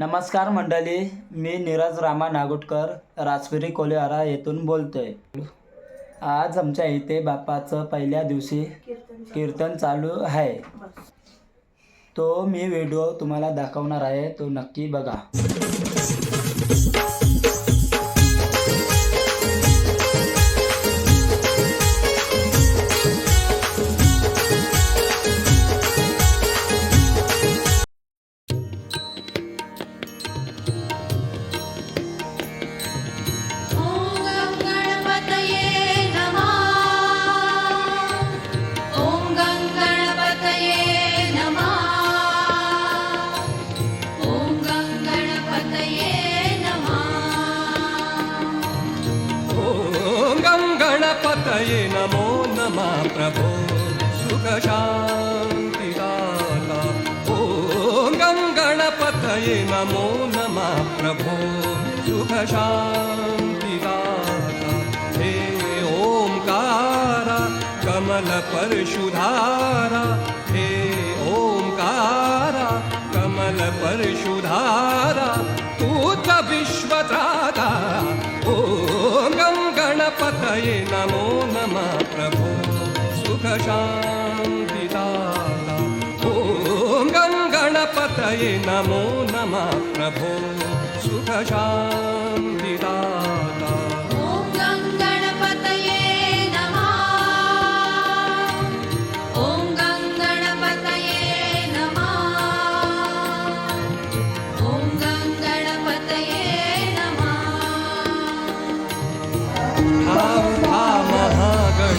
नमस्कार मंडळी मी नीरज रामा नागोटकर राजपिरी कोलेवारा येथून बोलतोय. आज आमच्या इथे बाप्पाचं पहिल्या दिवशी कीर्तन चालू आहे. तो मी व्हिडिओ तुम्हाला दाखवणार आहे तो नक्की बघा. गणपतये नमो नमः प्रभो। सुखशान्तिदाता। ॐ गं गणपतये नमो नमः प्रभो। सुखशान्तिदाता। हे ओंकारा कमलपरशुधारा हे ओंकारा कमलपरशुधारा तूच विश्वत्राता ॐ गं गणपतये नमो नमः प्रभो। सुखशान्तिदाता। ॐ गं गणपतये नमो नमः प्रभो। सुखशान्तिदाता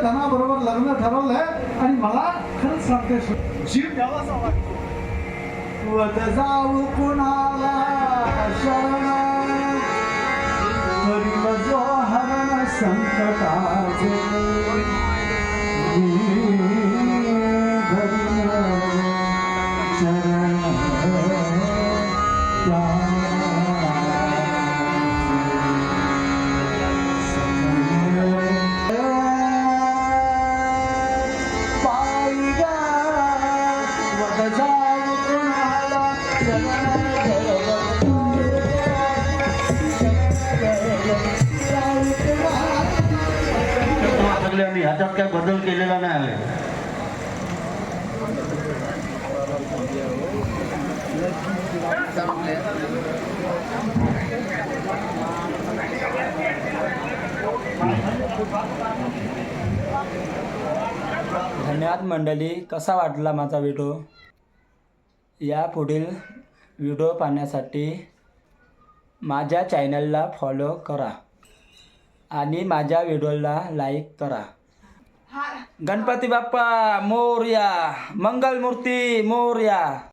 धनाबरोबर लग्न ठरवलंय आणि मला खरंच सांगते जीव द्यावासा वाटतो वत जाऊ कुणाला शरण? जो हरण संकटाचे. लागले आणि ह्याच्यात काय बदल केलेला नाही आले धन्यवाद मंडळी कसा वाटला माझा व्हिडिओ? या पुढील व्हिडिओ पाहण्यासाठी माझ्या चॅनलला फॉलो करा. आणि माझ्या व्हिडिओला लाईक करा. गणपती बाप्पा मोर्या मंगलमूर्ती मोर्या.